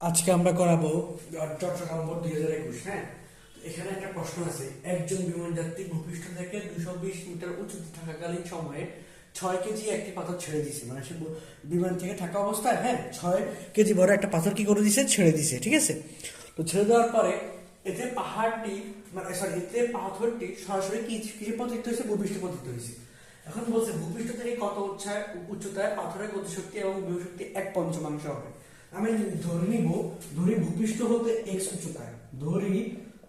আজকে আমরা করাবো চট্টগ্রাম বোর্ড দুই হাজার একুশ হ্যাঁ? এখানে একটা প্রশ্ন আছে। একজন বিমান যাত্রী ভূপৃষ্ঠ থেকে দুশো বিশ মিটার উঁচুতে থাকাকালীন সময়ে ছয় কেজি একটি পাথর ছেড়ে দিছে মানে সে বিমান থেকে থাকা অবস্থায় হ্যাঁ? ছয় কেজি বড় একটা পাথর কি করে দিছে ছেড়ে দিছে ঠিক আছে? তো ছেড়ে দেওয়ার পরে এতে পাহাড়টি মানে সরি এতে পাথরটি সরাসরি কি কিসে পতিত হয়েছে? ভূপৃষ্ঠ পতিত হয়েছে। এখন বলছে, ভূপৃষ্ঠ থেকে কত উচ্চায় উচ্চতায় পাথরের গতিশক্তি এবং বিভশক্তি এক পঞ্চমাংশ হবে। আমি যদি ধরে নিব, ধরি ভূপৃষ্ঠ হতে এক্স উচ্চতায়। ধরি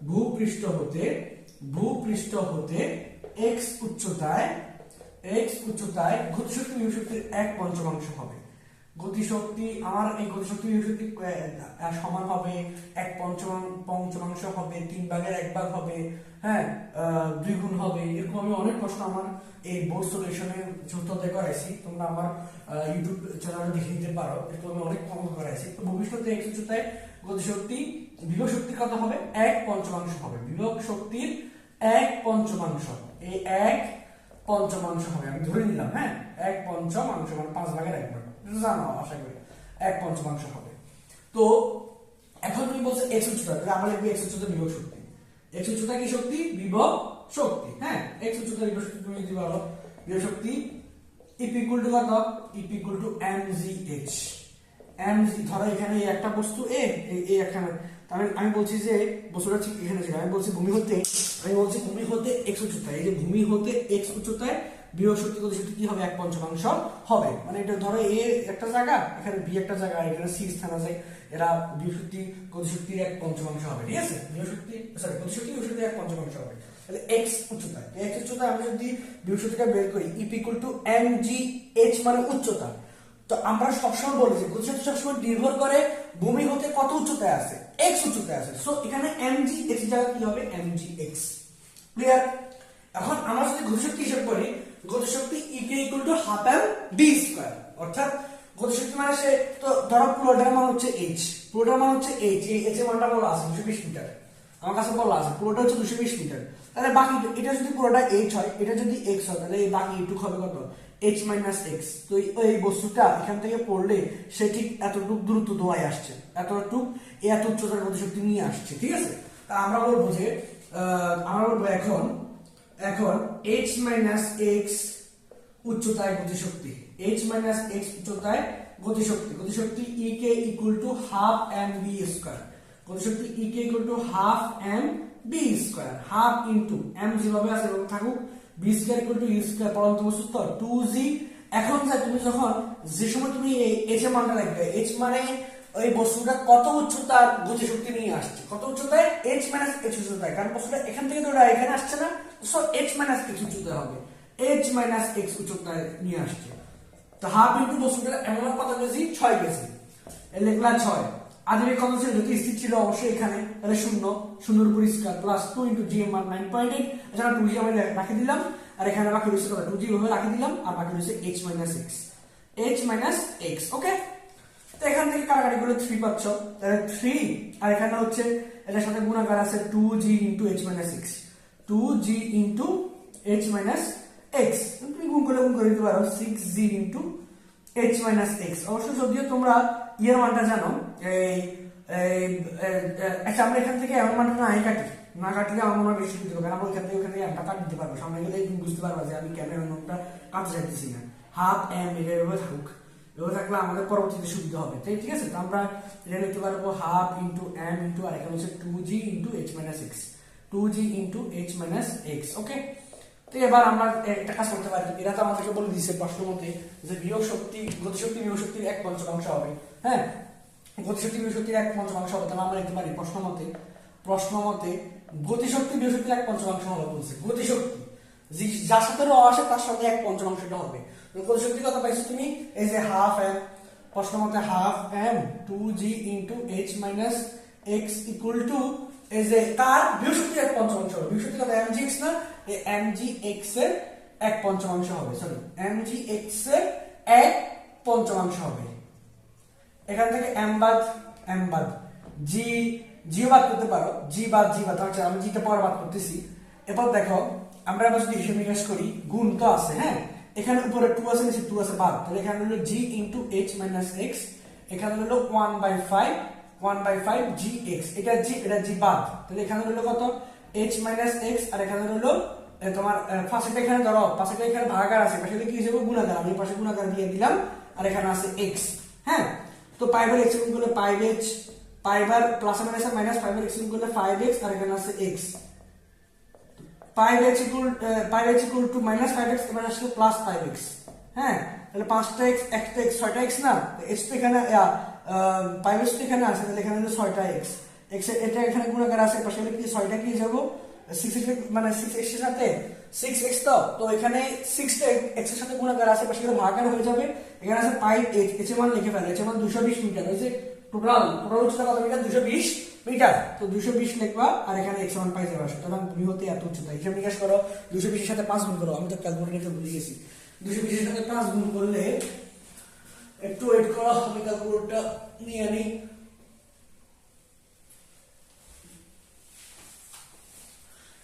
ভূপৃষ্ঠ হতে ভূপৃষ্ঠ হতে এক্স উচ্চতায় এক্স উচ্চতায় গতিশক্তি বিভশক্তির এক পঞ্চমাংশ হবে। গতিশক্তি, আমার এই গতিশক্তি সমান হবে এক পঞ্চমাং পঞ্চমাংশ হবে, তিন ভাগের এক ভাগ হবে হ্যাঁ দুই গুণ হবে, এরকম আমি অনেক প্রশ্ন আমার এই বোর্ড সলিউশনে যুক্ততে করাইছি তোমরা আমার ইউটিউব চ্যানেলে দেখে নিতে পারো, এরকম আমি অনেক অঙ্ক করাইছি তো ভবিষ্যতে এক উচ্চতায় গতিশক্তি, বিভব শক্তি কত হবে? এক পঞ্চমাংশ হবে। বিভব শক্তির এক পঞ্চমাংশ এই এক পঞ্চমাংশ হবে, আমি ধরে নিলাম হ্যাঁ এক পঞ্চমাংশ মানে পাঁচ ভাগের এক ভাগ। এখন তুমি বলছো বিভব শক্তি। এক্স উচ্চতা কি হ্যাঁ? টু কত? E P equal to M G H. জি, ধরো এখানে এই একটা বস্তু, এ, এই- আমি বলছি যে, বস্তুটা ঠিক এখানে আমি বলছি ভূমি হতে, আমি বলছি ভূমি হতে এক্স উচ্চতায়। এই যে ভূমি হতে এক্স উচ্চতায় বিভব শক্তি কি হবে? এক পঞ্চমাংশ হবে। মানে এটা ধরো এ একটা জায়গা, এখানে বি একটা জায়গা, আর এখানে সি স্থান আছে। এরা বিভব শক্তি এক পঞ্চমাংশ হবে, ঠিক আছে? বিভব শক্তি সরি গতি শক্তি এক পঞ্চমাংশ হবে। তাহলে এক্স উচ্চতায় এক্স উচ্চতায় আমি যদি বিভব শক্তিটা বের করি E P equal to M G H মানে উচ্চতা। তো আমরা সবসময় বলি যে গতিশক্তি সবসময় নির্ভর করে ভূমি হতে কত উচ্চতায় আছে? এক্স উচ্চতায় আছে। সো এখানে এম জি এক্স জায়গা কি হবে? এম জি এক্স ক্লিয়ার এখন আমরা যদি গতিশক্তি হিসাব করি গতিশক্তি E K equal to half M V square অর্থাৎ গতিশক্তি মানে সে, তো ধরো পুরোটার মান হচ্ছে এইচ পুরোটার মান হচ্ছে এইচ এই এইচ এর মানটা বলা আছে, দুশো বিশ মিটার। আমার কাছে বলা আছে, পুরোটা হচ্ছে দুশো বিশ মিটার। তাহলে বাকি এটা যদি পুরোটা এইচ হয়, এটা যদি এক্স হয়, তাহলে এই বাকি এইটুকু হবে কত? এইচ মাইনাস এক্স তো এই- বস্তুটা এখান থেকে পড়লে সে ঠিক এতটুকু দূরত্ব দোয়ায় আসছে। এতটুকু এত উচ্চতার গতিশক্তি নিয়ে আসছে, ঠিক আছে? তা আমরা বলব যে আমরা বলব এখন এখন এইচ মাইনাস এক্স উচ্চতায় গতিশক্তি এইচ মাইনাস এক্স উচ্চতায় গতিশক্তি গতিশক্তি E K equal to half M V square গতিশক্তি E K equal to half M V square half into M যেভাবে আছে এভাবে থাকুক V square equal to E square পরন্ত বস্তু টু জি এখন তুমি যখন, যে সময় তুমি এই এইচ এর মানটা রাখবে এইচ মানে ওই বস্তুটা কত উচ্চতার গতিশক্তি নিয়ে আসছে? কত উচ্চতায়? এইচ মাইনাস এইচ উচ্চতায়। কারণ বস্তুটা এখান থেকে তো এখানে আসছে না। সো এইচ মাইনাস এইচ উচ্চতায় হবে। এইচ মাইনাস এক্স উচ্চতায় নিয়ে আসছে। তো হাফ ইন্টু বস্তুটা এমন কত কেজি ছয় কেজি লিখলা ছয়। আদিবে কত ছিল? যদি স্থির ছিল অবশ্যই এখানে। তাহলে শূন্য। শূন্যর উপর square plus two into G M আর নাইন পয়েন্ট এইট এছাড়া টু জি আমি রাখি দিলাম। আর এখানে বাকি রয়েছে টু জি ভাবে রাখি দিলাম। আর বাকি রয়েছে H minus X H minus X okay তো এখান থেকে কাটাকাটি করে থ্রি পাচ্ছ। তাহলে থ্রি আর এখানে হচ্ছে, এটার সাথে গুণাকার আছে two G into H minus X two G into H minus X তুমি গুণ করে গুণ করে দিতে পারো six G into H minus X অবশ্য যদিও তোমরা ইয়ের মানটা জানো, এই আচ্ছা আমরা এখান থেকে এমন মানটা নাই কাটি। না কাটলে আমার মনে হয় বেশি দিতে হবে আমরা এখান থেকে ওখান একটা কাট দিতে পারব। সামনে গেলে বুঝতে পারবা যে আমি কেন এমনটা কাটতে চাইতেছি না। হাফ এম এভাবে থাকুক। এভাবে থাকলে আমাদের পরবর্তীতে সুবিধা হবে। তাই ঠিক আছে? তো আমরা এটা লিখতে পারব half into M into R এখানে হচ্ছে two G into H minus X two G into H minus X okay তো এবার আমরা একটা কাজ করতে পারি। এরা তো আমাদেরকে বলে দিয়েছে প্রশ্ন মতে যে বিয়োগ শক্তি, গতিশক্তি বিয়োগ শক্তির এক পঞ্চমাংশ হবে। হ্যাঁ? গতিশক্তি বিয়োগ শক্তির এক পঞ্চমাংশ হবে, তাহলে আমরা লিখতে পারি প্রশ্ন মতে প্রশ্ন মতে গতিশক্তি বিয়োগ শক্তির এক পঞ্চমাংশ হবে বলছে। গতিশক্তি। যার সাথে র আসে, তার সাথে এক পঞ্চমাংশটা হবে। তো গতিশক্তি কত পাইছো তুমি? এই যে হাফ এম প্রশ্ন half M two G into H minus X equal to এই যে তার বৃহস্পতি এক পঞ্চমাংশ হবে। বৃহস্পতি কত? এম জি এক্স না? এই এম জি এক্সের এক পঞ্চমাংশ হবে সরি এম জি এক্সের এক পঞ্চমাংশ হবে। এখান থেকে এম বাদ এম বাদ। জি জি বাদ করতে পারো। জি বাদ জি বাদ। আচ্ছা আমি জিটা পর বাদ করতেছি। এবার দেখো, আমরা যদি হিসেব নিকাশ করি, গুণ তো আছে হ্যাঁ? এখানে উপরে টু আছে, নিচে টু আছে, বাদ। তাহলে এখানে হলো G into H minus X এখানে হলো one by five one by five G X এটা জি এটা জি বাদ। তাহলে এখানে হলো কত? এইচ মাইনাস এক্স আর এখানে হলো তোমার ফার্স্টটা এখানে ধরো পাশেটা এখানে ভাগাকার আছে। পাশে কি হিসেবে গুণাকার। আমি পাশে গুণাকার দিয়ে দিলাম, আর এখানে আছে এক্স হ্যাঁ? তো পাইবার এক্স করলে ফাইভ এইচ পাইবার প্লাস মাইনাস মাইনাস পাইবার এক্স করলে ফাইভ এক্স আর এখানে আছে X five X equal five X equal to minus five X এবার আসলে প্লাস ফাইভ এক্স হ্যাঁ? তাহলে পাঁচটা এক্স একটা এক্স ছয়টা এক্স না? এক্স তো এখানে ফাইভ এক্স তো এখানে আছে, তাহলে এখানে হলো ছয়টা এক্স এক্স এটা এখানে গুণাকার আছে, পাশে কি ছয়টা কি যাব? সিক্স এক্স মানে সিক্স এক্সের সাথে? সিক্স এক্স তো? তো এখানে সিক্সটা এক্সের সাথে গুণাকার আছে, পাশে ভাগাকার হয়ে যাবে। এখানে আছে ফাইভ এইচ এর মান লিখে ফেলে এর মান দুশো বিশ মিটার হয়েছে টোটাল টোটাল উচ্চতা কত মিটার? দুশো বিশ। মিটার তো দুশো বিশ লিখবা আর এখানে এক্স ওয়ান পাই যাবে সুতরাং বৃহতে এত উচ্চতা হিসাব নিকাশ করো দুশো বিশের সাথে পাঁচ গুণ করো। আমি তো ক্যালকুলেটার ভুলে গেছি। দুশো বিশের সাথে পাঁচ গুণ করলে একটু ওয়েট করো, আমি ক্যালকুলেটরটা নিয়ে আনি।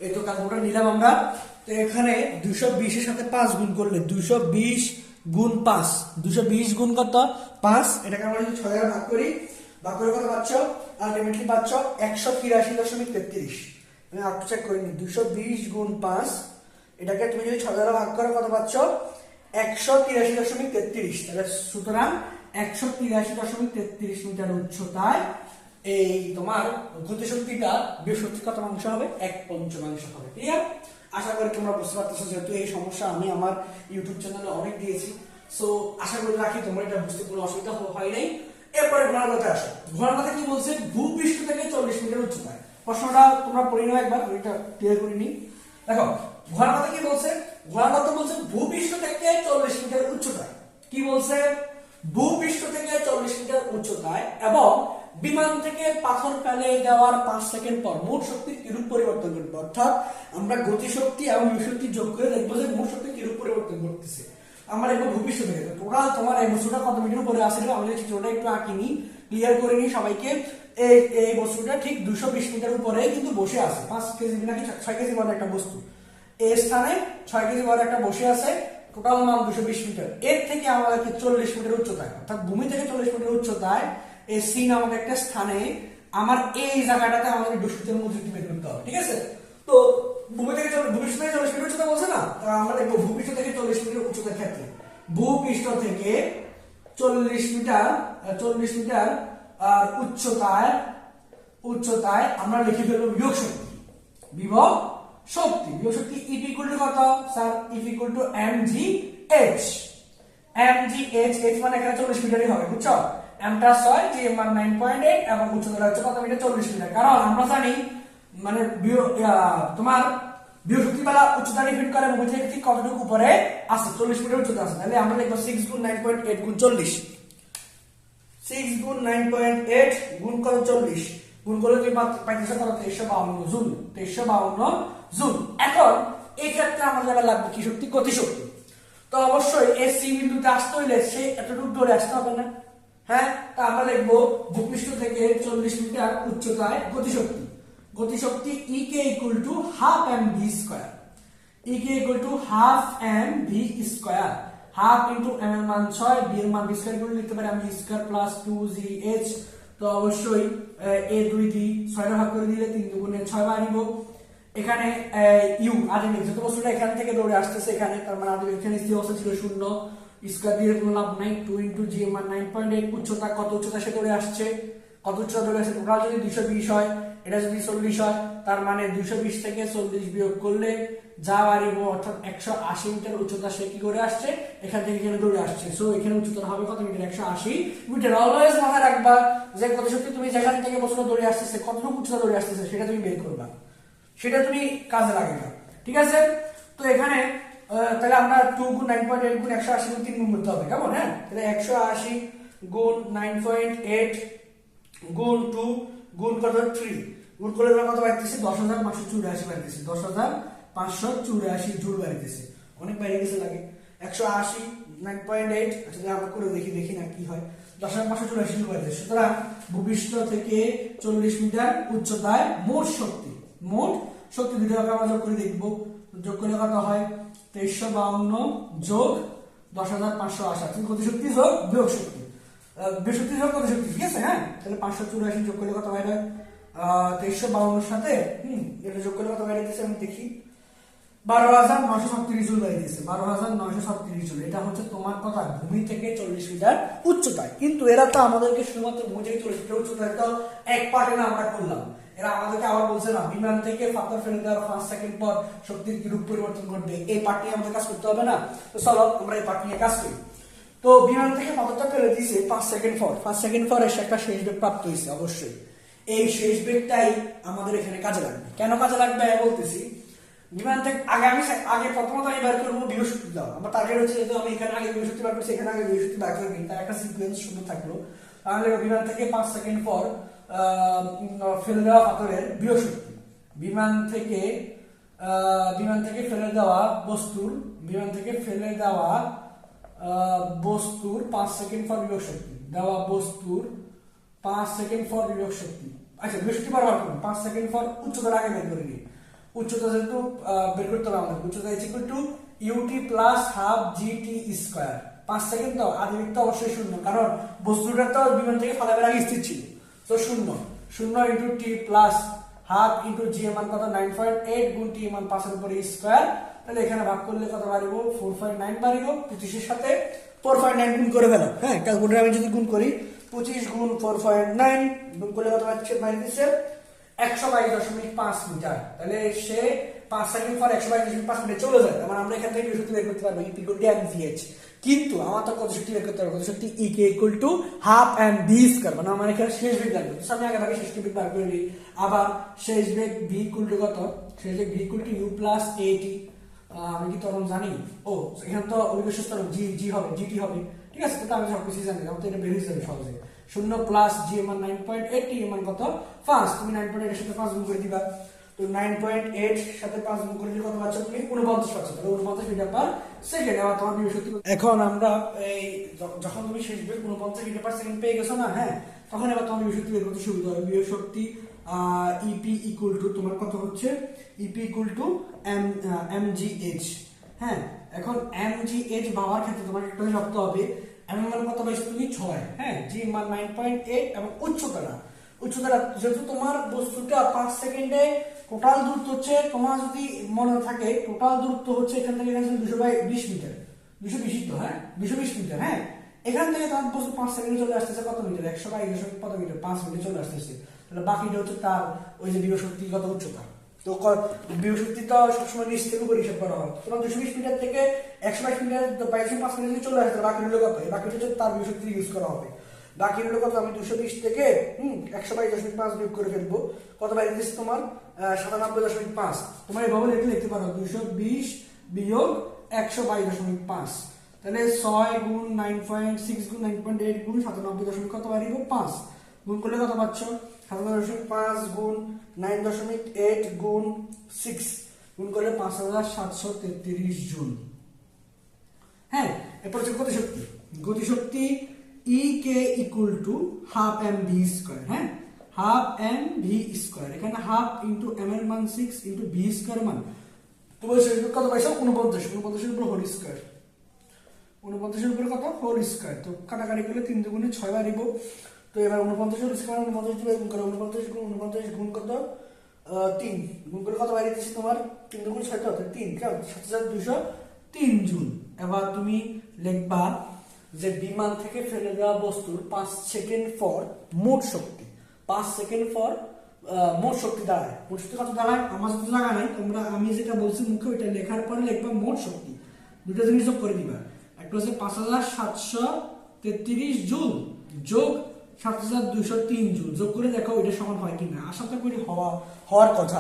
এই তো ক্যালকুলেটর নিলাম আমরা। তো এখানে দুশো বিশের সাথে পাঁচ গুণ করলে দুশো বিশ গুণ পাঁচ। দুশো বিশ গুণ কত? পাঁচ। এটাকে আমরা যদি ছয় ভাগ করি ভাগ করে কত পাচ্ছ আলটিমেটলি পাচ্ছ, একশো তিরাশি দশমিক তেত্রিশ। আমি আটটু চেক করিনি দুশো বিশ গুণ পাঁচ, এটাকে তুমি যদি ছয় দ্বারা ভাগ করো, কত পাচ্ছ? একশো তিরাশি দশমিক তেত্রিশ। তাহলে সুতরাং একশো তিরাশি দশমিক তেত্রিশ মিটার উচ্চতায় এই তোমার গতিশক্তিটা বৃহস্পতি কত অংশ হবে, এক পঞ্চমাংশ হবে ক্লিয়ার আশা করি তোমরা বুঝতে পারতেছো, যেহেতু এই সমস্যা আমি আমার ইউটিউব চ্যানেলে অনেক দিয়েছি। সো আশা করি রাখি, তোমরা এটা বুঝতে কোনো অসুবিধা হয় নাই। এরপরে কথা আসো। কথা কি বলছে? ভূপৃষ্ঠ থেকে চল্লিশ মিটার উচ্চতায় প্রশ্নটা তোমরা পড়ে নাও একবার, আমি এটা ক্লিয়ার করে নিই। দেখো কথা কি বলছে? কথা বলছে ভূপৃষ্ঠ থেকে চল্লিশ মিটার উচ্চতায় কি বলছে? ভূপৃষ্ঠ থেকে চল্লিশ মিটার উচ্চতায় এবং বিমান থেকে পাথর ফেলে দেওয়ার পাঁচ সেকেন্ড পর মোট শক্তির কিরূপ পরিবর্তন ঘটবে? অর্থাৎ আমরা গতিশক্তি এবং শক্তি যোগ করে দেখব যে মোট শক্তি কিরূপ পরিবর্তন ঘটতেছে। আমরা দেখব ভূপৃষ্ঠ থেকে টোটাল তোমার এই বস্তুটা কত মিটার উপরে আসলে আমি যদি চিত্রটা একটু আঁকিনি ক্লিয়ার করে নিই সবাইকে এই এই বস্তুটা ঠিক দুশো বিশ মিটার উপরে কিন্তু বসে আছে। পাঁচ কেজি নাকি ছয় কেজি বড় একটা বস্তু। এই স্থানে ছয় কেজি বড় একটা বসে আছে টোটাল মান দুশো বিশ মিটার। এর থেকে আমাদেরকে চল্লিশ মিটার উচ্চতায়? অর্থাৎ ভূমি থেকে চল্লিশ মিটার উচ্চতায় এই সি নামক একটা স্থানে, আমার এই জায়গাটাতে আমাদের দুষ্কৃতের মধ্যে বের করতে হবে, ঠিক আছে? তো ভূমি থেকে চল্লিশ ভূপৃষ্ঠ থেকে চল্লিশ মিটার উচ্চতা বলছে না, তা আমরা দেখব ভূপৃষ্ঠ থেকে চল্লিশ মিটার উচ্চতার ক্ষেত্রে। ভূপৃষ্ঠ থেকে চল্লিশ মিটার চল্লিশ মিটার উচ্চতায় উচ্চতায় আমরা লিখে ফেলব বিয়োগ শক্তি। বিভব শক্তি। বিভব শক্তি ইট ইকুয়াল টু কত? Sir if equal to M G H M G H H মানে এখানে চল্লিশ মিটারই হবে, বুঝছ? এমটা ছয় G M nine point eight এবং উচ্চতা হচ্ছে কত মিটার চল্লিশ মিটার কারণ আমরা জানি মানে তোমার বৃহস্পতি বেলা উচ্চতা ডিফিট করে ভূমি থেকে কতটুকু উপরে আছে? চল্লিশ মিটার উচ্চতা আছে। তাহলে আমরা লিখব সিক্স গুণ নাইন পয়েন্ট এইট গুণ চল্লিশ। সিক্স গুণ নাইন পয়েন্ট এইট গুণ করো চল্লিশ। গুণ করলে তুমি পাইতেছো কত? তেইশশো বাউন্ন জুল। তেইশশো বাউন্ন জুল। এখন এই ক্ষেত্রে আমাদের এবার লাগবে কি শক্তি? গতি শক্তি তো অবশ্যই এই সি বিন্দুতে আসতে হইলে সে এতটুকু দৌড়ে আসতে হবে না। হ্যাঁ? তা আমরা লিখব ভূপৃষ্ঠ থেকে চল্লিশ মিটার উচ্চতায় গতিশক্তি। গতিশক্তি E K equal to half M V square E K equal to half M V square half into M এর মান ছয় বি এর মান স্কোয়ার করে লিখতে পারি আমি square plus two G H তো অবশ্যই এ দুই দি ছয়টা ভাগ করে দিলে তিন দুগুণে ছয় বাড়িব এখানে ইউ আদিমিক যত বস্তুটা এখান থেকে দৌড়ে আসতেছে এখানে, তার মানে আদিমিক এখানে স্থির অবস্থা ছিল শূন্য। স্কোয়ার দিয়ে কোনো লাভ নাই। টু ইন্টু জি এর মান নাইন পয়েন্ট এইট উচ্চতা কত উচ্চতা সে দৌড়ে আসছে? কত উচ্চতা দৌড়ে আসছে? টোটাল যদি দুশো বিশ হয় এটা যদি চল্লিশ হয়, তার মানে দুশো বিশ থেকে চল্লিশ বিয়োগ করলে যা বাড়িব, অর্থাৎ একশো আশি মিটার উচ্চতা সে কি করে আসছে? এখান থেকে এখানে দৌড়ে আসছে। সো এখানে উচ্চতা হবে কত মিটার? একশো আশি মিটার। অলওয়েজ মাথায় রাখবা যে কত শক্তি তুমি যেখান থেকে বস্তুটা দৌড়ে আসতেছে, কতটুকু উচ্চতা দৌড়ে আসতেছে, সেটা তুমি বের করবা। সেটা তুমি কাজে লাগাবে ঠিক আছে? তো এখানে তাহলে আমরা টু গুণ নাইন পয়েন্ট এইট গুণ একশো আশি গুণ তিন গুণ করতে হবে। কেমন? হ্যাঁ? তাহলে একশো আশি গুণ নাইন পয়েন্ট এইট গুণ টু গুণ কত? থ্রি গুণ করলে আমরা কত পাইতেছি দশ হাজার পাঁচশো চুরাশি পাইতেছি দশ হাজার পাঁচশো চুরাশি জুল বাড়িতেছে। অনেক বাইরে গেছে লাগে। একশো আশি নাইন পয়েন্ট এইট আসলে আমরা করে দেখি দেখি না কি হয়। দশ হাজার পাঁচশো চুরাশি জুল বাড়িতেছে। সুতরাং ভূপৃষ্ঠ থেকে চল্লিশ মিটার উচ্চতায় মোট শক্তি মোট শক্তি দুটো আমরা যোগ করে দেখব। যোগ করলে কত হয়? তেইশশো বাউন্ন যোগ দশ হাজার পাঁচশো আশি। গতিশক্তি যোগ, বিয়োগ শক্তি। বৃহস্পতি যোগ কত শক্তি? ঠিক আছে হ্যাঁ? তাহলে পাঁচশো চুরাশি যোগ করলে কত বাইরে তেইশশো বাউন্নর সাথে, হুম, এটা যোগ করলে কত দিচ্ছে আমি দেখি। বারো হাজার নশো ছত্রিশ জুল বাইরে দিচ্ছে বারো হাজার নশো ছত্রিশ জুল। এটা হচ্ছে তোমার কথা, ভূমি থেকে চল্লিশ মিটার উচ্চতায়। কিন্তু এরা তো আমাদেরকে শুধুমাত্র ভূমি চল্লিশ মিটার উচ্চতায় তো এক পার্টে না আমরা করলাম। এরা আমাদেরকে আবার বলছে না, বিমান থেকে পাথর ফেলে দেওয়ার পাঁচ সেকেন্ড পর শক্তির রূপ পরিবর্তন করবে এই পার্ট নিয়ে আমাদের কাজ করতে হবে না। তো চলো, আমরা এই পার্ট নিয়ে কাজ করি। তো বিমান থেকে পাথরটা ফেলে দিয়েছে পাঁচ সেকেন্ড পর। পাঁচ সেকেন্ড পর এসে একটা শেষ প্রাপ্ত হয়েছে, অবশ্যই। এই শেষ বেগটাই আমাদের এখানে কাজে লাগবে। কেন কাজে লাগবে? বলতেছি, বিমান থেকে আগে আমি আগে প্রথমত আমি বের করব বৃহস্পতি দাও আমার টার্গেট হচ্ছে যেহেতু আমি এখানে আগে বৃহস্পতি বার করছি, এখানে আগে বৃহস্পতি বার করে নিই তার একটা সিকুয়েন্স শুরু থাকল। তাহলে বিমান থেকে পাঁচ সেকেন্ড পর ফেলে দেওয়া পাথরের বৃহস্পতি। বিমান থেকে বিমান থেকে ফেলে দেওয়া বস্তুর, বিমান থেকে ফেলে দেওয়া বস্তুর পাঁচ সেকেন্ড পর শক্তি দেওয়া বস্তুর পাঁচ সেকেন্ড পর শক্তি আচ্ছা বৃহস্পতিবার বার করুন পাঁচ সেকেন্ড পর উচ্চতার আগে বের করে নিই উচ্চতা যেহেতু বের করতে হবে আমাদের। উচ্চতা is equal to U T plus half G T square পাঁচ সেকেন্ড তো আদিবিক তো অবশ্যই শূন্য, কারণ বস্তুটা তো বিমান থেকে ফালাবের আগে স্থির ছিল। তো শূন্য। শূন্য into T plus half into G এর মান কত? নাইন পয়েন্ট এইট গুণ টি মান পাঁচের উপরে স্কোয়ার তাহলে এখানে ভাগ করলে কত বাড়িব? ফোর পয়েন্ট নাইন বাড়িব। পঁচিশের সাথে ফোর পয়েন্ট নাইন গুণ করে ফেলো হ্যাঁ ক্যালকুলেটার আমি যদি গুণ করি পঁচিশ গুণ ফোর পয়েন্ট নাইন গুণ করলে কত পাচ্ছে? দিচ্ছে একশো বাইশ দশমিক পাঁচ মিটার। তাহলে সে পাঁচ সেকেন্ড পর একশো বাইশ দশমিক পাঁচ মিটার চলে যায়। মানে আমরা এখান থেকে শক্তি বের করতে পারব ইকুয়াল টু এম ভিএইচ কিন্তু আমার তো কত শক্তি বের করতে পারব কত শক্তি E K equal to half M V square মানে আমার এখানে শেষ বেগ লাগবে। তো আমি আগে ভাগে শেষ বেগ বার করে আবার শেষ বেগ ভি ইকুয়াল টু কত? শেষ বেগ V equal to U plus এটি আমি কি তখন জানি? ও, এখানে তো অভিজ্ঞ স্তর জি জি হবে জিটি হবে। ঠিক আছে তো আমি সব কিছু জানি আমার তো এটা বেরিয়ে যাবে সহজে। শূন্য প্লাস জি এমান নাইন পয়েন্ট এইট টি এমান কত? পাঁচ, তুমি নাইন পয়েন্ট এইটের সাথে পাঁচ গুণ করে দিবা। তো নাইন পয়েন্ট এইট সাথে পাঁচ গুণ করে দিলে কত পাচ্ছ? তুমি উনপঞ্চাশ পাচ্ছ, তাহলে উনপঞ্চাশ মিটার পার সেকেন্ড আবার তোমার বৃহস্পতি এখন আমরা এই যখন তুমি শেষ বেগ উনপঞ্চাশ মিটার পার সেকেন্ড পেয়ে গেছো না হ্যাঁ তখন এবার তোমার বৃহস্পতি বের করতে সুবিধা হবে? বৃহস্পতি ইপি ইকুয়াল টু তোমার কত হচ্ছে? E P equal to M M G H হ্যাঁ? এখন এম জি এইচ পাওয়ার ক্ষেত্রে তোমার একটা শব্দ হবে। এম মান কত পাইছো তুমি? ছয়। হ্যাঁ জি মান নাইন পয়েন্ট এইট এবং উচ্চতাটা। উচ্চতাটা যেহেতু তোমার বস্তুটা পাঁচ সেকেন্ডে টোটাল দূরত্ব হচ্ছে, তোমার যদি মনে থাকে টোটাল দূরত্ব হচ্ছে এখান থেকে এখানে দুশো বাই বিশ মিটার। দুশো বিশ তো হ্যাঁ? দুশো বিশ মিটার হ্যাঁ? এখান থেকে তোমার বস্তু পাঁচ সেকেন্ডে চলে আসতেছে কত মিটার? একশো বাই একশো কত মিটার? পাঁচ মিনিটে চলে আসতেছে। তাহলে বাকিটা হচ্ছে তার ওই যে বৃহস্পতিগত উচ্চতা। তো বৃহস্পতি তো সবসময় নিচ থেকে উপর হিসাব করা হয়। তোমার দুশো বিশ মিটার থেকে একশো বাইশ মিটার বাইশশো পাঁচ মিটার চলে আসে বাকি হলো কত? এই হচ্ছে তার বৃহস্পতি ইউজ করা হবে। বাকি হলো কত? আমি দুশো বিশ থেকে, হুম, একশো বাইশ দশমিক পাঁচ বিয়োগ করে ফেলব। কত বাইরে দিচ্ছে তোমার? সাতানব্বই দশমিক পাঁচ। তোমার এভাবে লিখে লিখতে পারো। দুশো বিশ বিয়োগ একশো বাইশ দশমিক পাঁচ। তাহলে ছয় গুণ নাইন পয়েন্ট সিক্স গুণ নাইন পয়েন্ট এইট গুণ সাতানব্বই দশমিক কত বাড়িব? পাঁচ। গুণ করলে কত পাচ্ছ? সাতানব্বই দশমিক পাঁচ গুণ নাইন দশমিক এইট গুণ সিক্স পাঁচ হাজার সাতশো তেত্রিশ জুল। হ্যাঁ ভি স্কোয়ার হ্যাঁ? হাফ এম ভি স্কোয়ার এখানে হাফ ইন্টু এম এর মান সিক্স ইন্টু ভি স্কোয়ার মান। তোমার শেষ কত স্কোয়ার উনপঞ্চাশের উপরে কত? হোল স্কোয়ার তো কাটাকাটি করলে তিন দুগুণে ছয় বাড়িব তো এবার উনপঞ্চাশ স্কোয়ার উনপঞ্চাশ দিয়ে গুণ করো উনপঞ্চাশ গুণ উনপঞ্চাশ গুণ কত? তিন। গুণ করে কত বাইরে দিচ্ছি তোমার? তিন দুগুণ ছয় তো? তিন কেমন? সাত হাজার দুশো তিন জুন। এবার তুমি লিখবা যে বিমান থেকে ফেলে দেওয়া বস্তুর পাঁচ সেকেন্ড পর মোট শক্তি। পাঁচ সেকেন্ড আহ, মোট শক্তি দাঁড়ায়। মোট শক্তি কত দাঁড়ায়? আমার যদি লাগা নাই। তোমরা আমি যেটা বলছি মুখে ওইটা লেখার পরে লিখবা মোট শক্তি। দুটো জিনিস যোগ করে দিবা। একটা হচ্ছে পাঁচ হাজার সাতশো তেত্রিশ জুল যোগ সাত হাজার দুশো তিন জুল যোগ করে দেখো ওইটা সমান হয় কিনা। আশা করি হওয়া, হওয়ার কথা।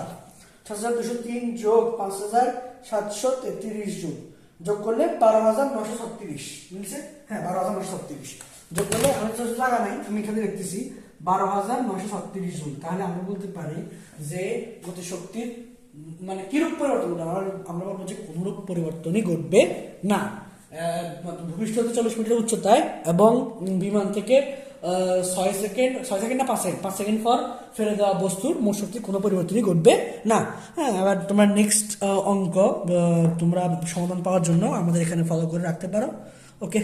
সাত হাজার দুশো তিন যোগ পাঁচ হাজার সাতশো তেত্রিশ জুল যোগ করলে বারো হাজার নশো ছত্রিশ। বুঝছে হ্যাঁ বারো হাজার নশো ছত্রিশ। যোগ করলে আমি তো নাই, আমি এখানে লিখতেছি বারো হাজার নশো জুল তাহলে আমরা বলতে পারি যে গতিশক্তির মানে কিরূপ পরিবর্তন? আমরা আমরা বলব যে কোনরূপ পরিবর্তনই ঘটবে না। হতে চল্লিশ মিটার উচ্চতায় এবং বিমান থেকে ছয় সেকেন্ড ছয় সেকেন্ড না পাঁচ সেকেন্ড পাঁচ সেকেন্ড পর ফেলে দেওয়া বস্তুর মোট শক্তির কোনো পরিবর্তনই ঘটবে না। হ্যাঁ এবার তোমার নেক্সট অঙ্ক তোমরা সমাধান পাওয়ার জন্য আমাদের এখানে ফলো করে রাখতে পারো। ওকে